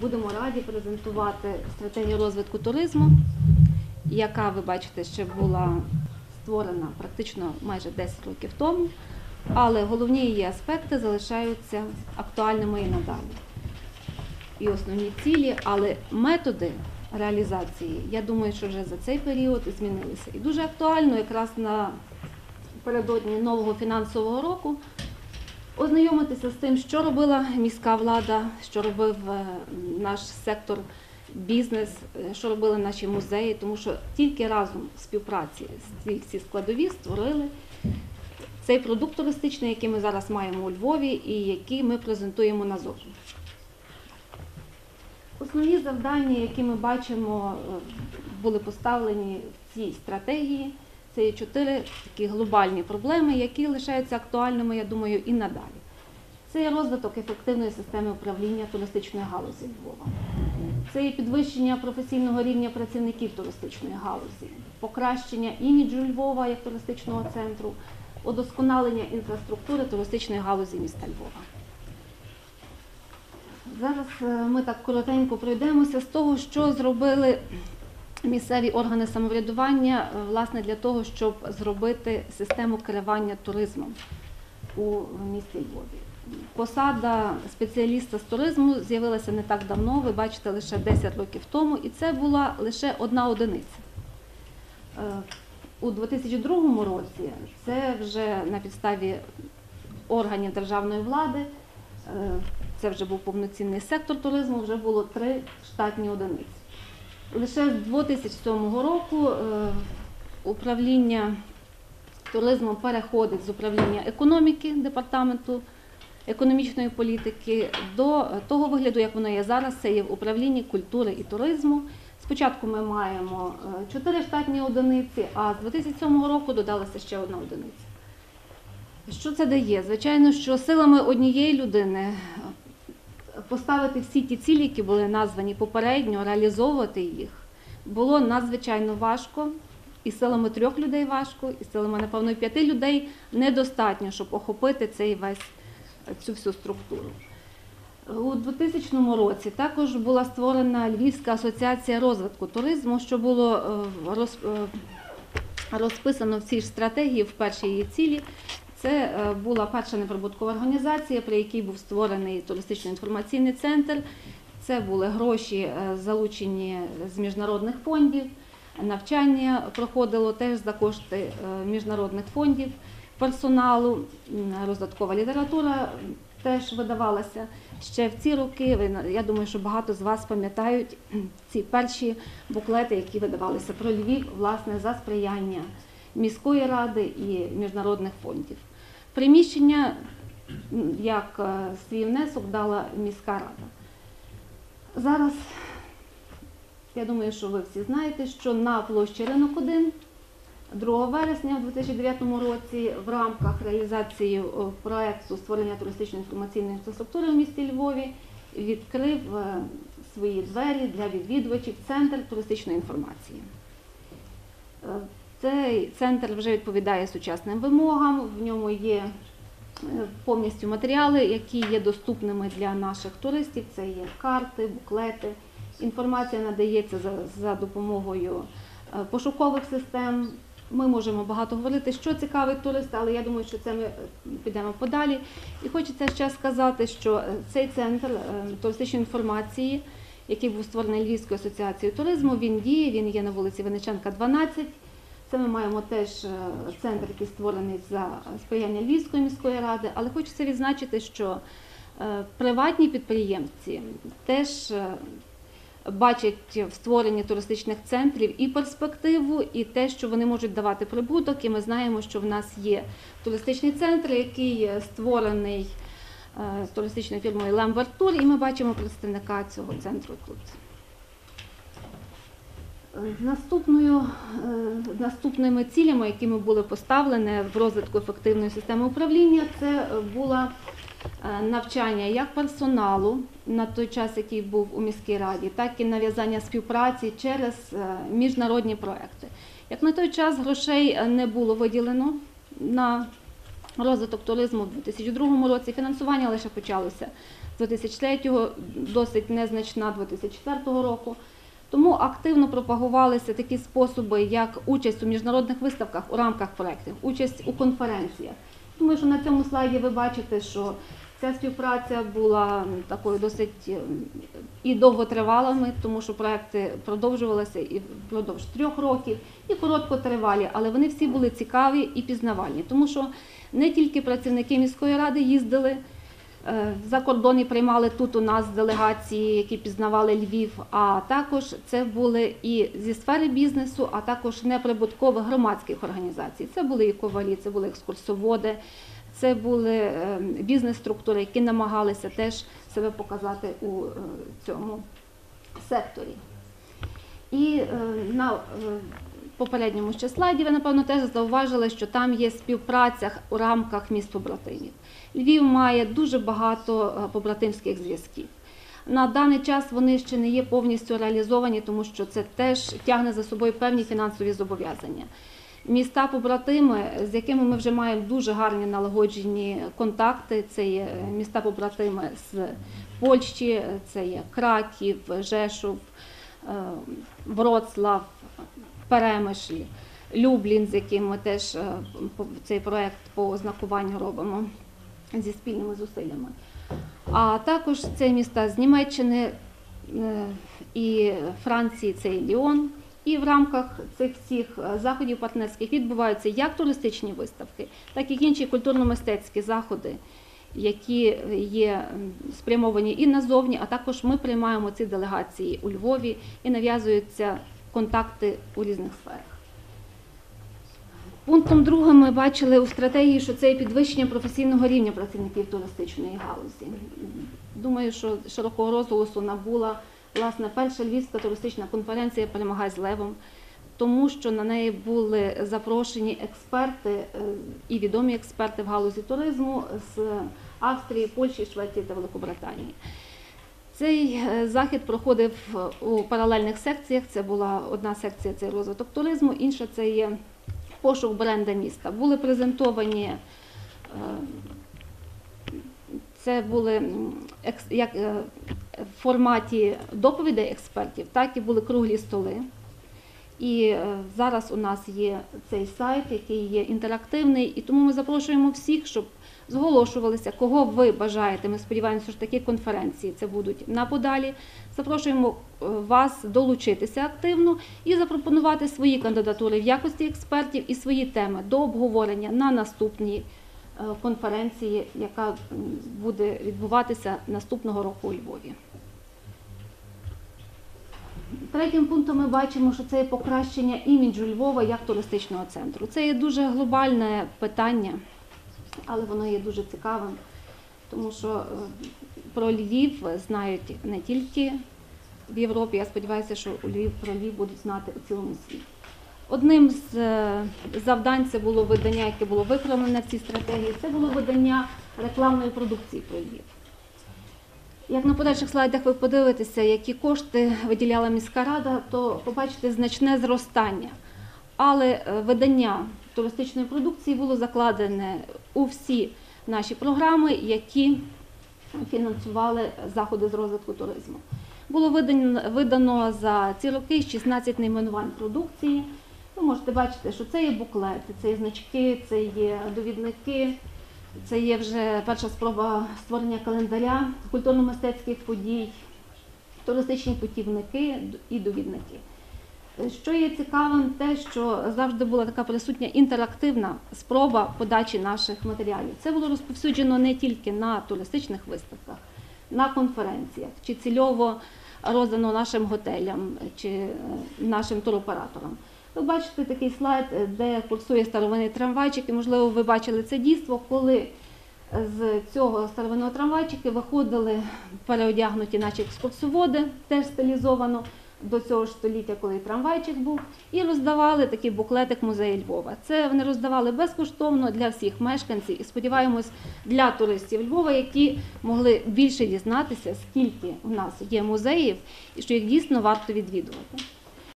будемо раді презентувати стратегію розвитку туризму, яка, ви бачите, ще була створена практично майже 10 років тому, але головні її аспекти залишаються актуальними і надалі. І основні цілі, але методи реалізації, я думаю, що вже за цей період змінилися. І дуже актуально якраз на передодні нового фінансового року ознайомитися з тим, що робила міська влада, що робив е, наш сектор бізнес, е, що робили наші музеї, тому що тільки разом в співпраці ці складові створили цей продукт туристичний, який ми зараз маємо у Львові і який ми презентуємо назовні. Основні завдання, які ми бачимо, е, були поставлені в цій стратегії. Це є чотири такі глобальні проблеми, які лишаються актуальними, я думаю, і надалі. Це є розвиток ефективної системи управління туристичної галузі Львова. Це є підвищення професійного рівня працівників туристичної галузі, покращення іміджу Львова як туристичного центру, удосконалення інфраструктури туристичної галузі міста Львова. Зараз е, ми так коротенько пройдемося з того, що зробили місцеві органи самоврядування е, власне для того, щоб зробити систему керування туризмом у місті Львові. Посада спеціаліста з туризму з'явилася не так давно, ви бачите, лише 10 років тому, і це була лише одна одиниця. Е, У 2002 році це вже на підставі органів державної влади, е, це вже був повноцінний сектор туризму, вже було три штатні одиниці. Лише з 2007 року е, управління туризмом переходить з управління економіки департаменту економічної політики до того вигляду, як воно є зараз, це є в управлінні культури і туризму. Спочатку ми маємо е, чотири штатні одиниці, а з 2007 року додалася ще одна одиниця. Що це дає? Звичайно, що силами однієї людини е, поставити всі ті цілі, які були названі попередньо, реалізовувати їх було надзвичайно важко. І силами трьох людей важко, і силами, напевно, п'яти людей недостатньо, щоб охопити цей весь цю всю структуру. У 2000 році також була створена Львівська асоціація розвитку туризму, що було е, е, розписано в цій ж стратегії в першій її цілі. Це е, була перша неприбуткова організація, при якій був створений туристично-інформаційний центр. Це були гроші, е, залучені з міжнародних фондів. Навчання проходило теж за кошти е, міжнародних фондів, персоналу, роздаткова література теж видавалася ще в ці роки. Я думаю, що багато з вас пам'ятають ці перші буклети, які видавалися про Львів, власне, за сприяння міської ради і міжнародних фондів. Приміщення як е, свій внесок дала міська рада. Зараз я думаю, що ви всі знаєте, що на площі Ринок 1 2 вересня у 2009 році в рамках реалізації о, проекту створення туристичної інформаційної інфраструктури в місті Львові відкрив е, свої двері для відвідувачів центр туристичної інформації. Цей центр вже відповідає сучасним вимогам. В ньому є е, повністю матеріали, які є доступними для наших туристів. Це є карти, буклети. Інформація надається за, за допомогою е, пошукових систем. Ми можемо багато говорити, що цікавить туриста, але я думаю, що це ми е, підемо подалі. І хочеться ще сказати, що цей центр туристичної інформації, який був створений Львівською асоціацією туризму, він діє, він є на вулиці Вениченка, 12. Це ми маємо теж е, центр, який створений за сприяння Львівської міської ради, але хочеться відзначити, що е, приватні підприємці теж е, бачать в створенні туристичних центрів і перспективу, і те, що вони можуть давати прибуток. І ми знаємо, що в нас є туристичний центр, який створений е, туристичною фірмою Лемберт Тур, і ми бачимо представника цього центру тут. Наступною, е, наступними цілями, якими були поставлені в розвитку ефективної системи управління, це була е, навчання як персоналу на той час, який був у міській раді, так і нав'язання співпраці через е, міжнародні проекти. Як на той час грошей не було виділено на розвиток туризму в 2002 році, фінансування лише почалося з 2003-го, досить незначна 2004 року. Тому активно пропагувалися такі способи, як участь у міжнародних виставках у рамках проєктів, участь у конференціях. Думаю, що на цьому слайді ви бачите, що ця співпраця була такою досить і довготривалими, тому що проекти продовжувалися і впродовж трьох років, і короткотривалі, але вони всі були цікаві і пізнавальні, тому що не тільки працівники міської ради їздили. Е, За кордон приймали тут у нас делегації, які пізнавали Львів. А також це були і зі сфери бізнесу, а також неприбуткових громадських організацій. Це були і ковалі, це були екскурсоводи, це були е, бізнес-структури, які намагалися теж себе показати у е, цьому секторі. І е, на попередньому ще слайді ви, напевно, теж зауважили, що там є співпраця у рамках міст побратимів. Львів має дуже багато е, побратимських зв'язків. На даний час вони ще не є повністю реалізовані, тому що це теж тягне за собою певні фінансові зобов'язання. Міста побратими, з якими ми вже маємо дуже гарні налагоджені контакти. Це є е, міста побратими з Польщі, це є Краків, Жешув, е, Вроцлав, Перемишль, Люблін, з яким ми теж е, цей проект по ознакуванню робимо зі спільними зусиллями. А також це міста з Німеччини е, і Франції, це Ліон. І в рамках цих всіх е, заходів партнерських відбуваються як туристичні виставки, так і інші культурно-мистецькі заходи, які є спрямовані і назовні, а також ми приймаємо ці делегації у Львові і нав'язуються контакти у різних сферах. Пунктом другим ми бачили у стратегії, що це є підвищення професійного рівня працівників туристичної галузі. Думаю, що широкого розголосу набула власне перша львівська туристична конференція Перемагай з левом, тому що на неї були запрошені експерти е, і відомі експерти в галузі туризму з Австрії, Польщі, Швеції та Великобританії. Цей е, захід проходив е, у паралельних секціях. Це була одна секція це розвиток туризму, інша це є пошук бренда міста. Були презентовані е, це були як в форматі доповідей експертів, так і були круглі столи. І е, зараз у нас є цей сайт, який є інтерактивний, і тому ми запрошуємо всіх, щоб зголошувалися, кого ви бажаєте. Ми сподіваємося, що такі конференції це будуть на подалі. Запрошуємо е, вас долучитися активно і запропонувати свої кандидатури в якості експертів і свої теми до обговорення на наступній е, конференції, яка буде відбуватися наступного року у Львові. Третім пунктом ми бачимо, що це є покращення іміджу Львова як туристичного центру. Це є дуже глобальне питання, але воно є дуже цікавим, тому що е, про Львів знають не тільки в Європі. Я сподіваюся, що у Львів про Львів будуть знати у цілому світі. Одним з е, завдань це було видання, яке було виконане в цій стратегії. Це було видання рекламної продукції про Львів. Як на подальших слайдах ви подивитеся, які кошти виділяла міська рада, то побачите значне зростання. Але е, видання туристичної продукції було закладене у всі наші програми, які фінансували заходи з розвитку туризму. Було видано, видано за ці роки 16 найменувань продукції. Ви можете бачити, що це є буклети, це є значки, це є довідники, це є вже перша спроба створення календаря культурно-мистецьких подій, туристичні путівники і довідники. Що є цікавим, те, що завжди була така присутня інтерактивна спроба подачі наших матеріалів. Це було розповсюджено не тільки на туристичних виставках, на конференціях, чи цільово роздано нашим готелям чи е, нашим туроператорам. Ви бачите такий слайд, е, де курсує старовинний трамвайчик, і, можливо, ви бачили це дійство, коли з цього старовинного трамвайчика виходили переодягнуті наші екскурсоводи, теж стилізовано до цього ж століття, коли трамвайчик був, і роздавали такий буклетик музею Львова. Це вони роздавали безкоштовно для всіх мешканців і сподіваємось для туристів Львова, які могли більше дізнатися, скільки у нас є музеїв і що їх дійсно варто відвідувати.